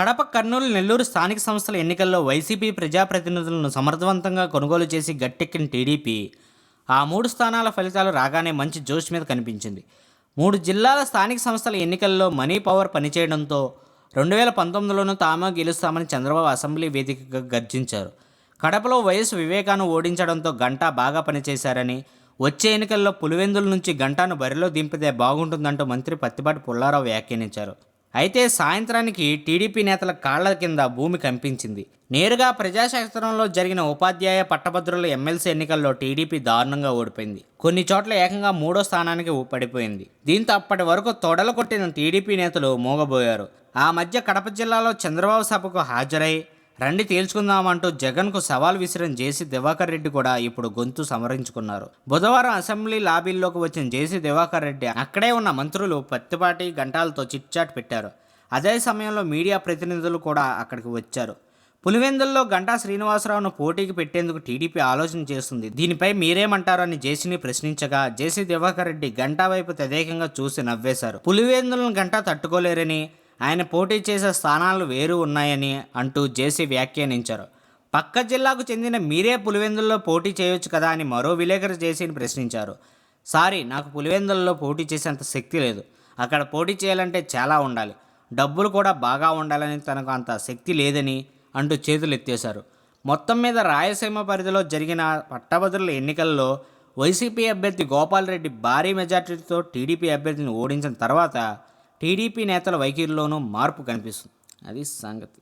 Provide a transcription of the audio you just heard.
కడప కర్నూలు నెల్లూరు స్థానిక సంస్థల ఎన్నికల్లో వైసీపీ ప్రజాప్రతినిధులను సమర్థవంతంగా కొనుగోలు చేసి గట్టెక్కిన టీడీపీ ఆ మూడు స్థానాల ఫలితాలు రాగానే మంచి జోష్ మీద కనిపించింది. మూడు జిల్లాల స్థానిక సంస్థల ఎన్నికల్లో మనీ పవర్ పనిచేయడంతో రెండు వేల పంతొమ్మిదిలోనూ తామే గెలుస్తామని చంద్రబాబు అసెంబ్లీ వేదికగా గర్జించారు. కడపలో వైఎస్ వివేకాను ఓడించడంతో గంటా బాగా పనిచేశారని వచ్చే ఎన్నికల్లో పులివెందుల నుంచి గంటాను బరిలో దింపితే బాగుంటుందంటూ మంత్రి పత్తిపాటి పుల్లారావు వ్యాఖ్యానించారు. అయితే సాయంత్రానికి టీడీపీ నేతల కాళ్ళ కింద భూమి కంపించింది. నేరుగా ప్రజాశాస్త్రంలో జరిగిన ఉపాధ్యాయ పట్టభద్రుల ఎమ్మెల్సీ ఎన్నికల్లో టీడీపీ దారుణంగా ఓడిపోయింది. కొన్ని చోట్ల ఏకంగా మూడో స్థానానికి పడిపోయింది. దీంతో అప్పటి వరకు తొడలు కొట్టిన టీడీపీ నేతలు మోగబోయారు. ఆ మధ్య కడప జిల్లాలో చంద్రబాబు సభకు హాజరై రండి తేల్చుకుందామంటూ జగన్కు సవాల్ విసిరిన జేసీ దివాకర్ రెడ్డి కూడా ఇప్పుడు గొంతు సమరించుకున్నారు బుధవారం అసెంబ్లీ లాబీల్లోకి వచ్చిన జేసీ దివాకర్ రెడ్డి అక్కడే ఉన్న మంత్రులు పత్తిపాటి గంటాలతో చిట్చాట్ పెట్టారు. అదే సమయంలో మీడియా ప్రతినిధులు కూడా అక్కడికి వచ్చారు. పులివెందుల్లో గంటా శ్రీనివాసరావును పోటీకి పెట్టేందుకు టీడీపీ ఆలోచన చేస్తుంది. దీనిపై మీరేమంటారు అని జేసీని ప్రశ్నించగా జేసీ దివాకర్ రెడ్డి గంటా వైపు తదేకంగా చూసి నవ్వేశారు. పులివెందులను గంటా తట్టుకోలేరని ఆయన పోటీ చేసే స్థానాలు వేరు ఉన్నాయని అంటూ జేసీ వ్యాఖ్యానించారు. పక్క జిల్లాకు చెందిన మీరే పులివెందుల్లో పోటీ చేయొచ్చు కదా అని మరో విలేకరు జేసీని ప్రశ్నించారు. సారీ నాకు పులివెందుల్లో పోటీ చేసేంత శక్తి లేదు. అక్కడ పోటీ చేయాలంటే చాలా ఉండాలి. డబ్బులు కూడా బాగా ఉండాలని తనకు అంత శక్తి లేదని అంటూ చేతులు ఎత్తేశారు. మొత్తం మీద రాయలసీమ పరిధిలో జరిగిన పట్టభద్రుల ఎన్నికల్లో వైసీపీ అభ్యర్థి గోపాల్ రెడ్డి భారీ మెజార్టీతో టీడీపీ అభ్యర్థిని ఓడించిన తర్వాత టీడీపీ నేతల వైఖరిలోనూ మార్పు కనిపిస్తుంది. అది సంగతి.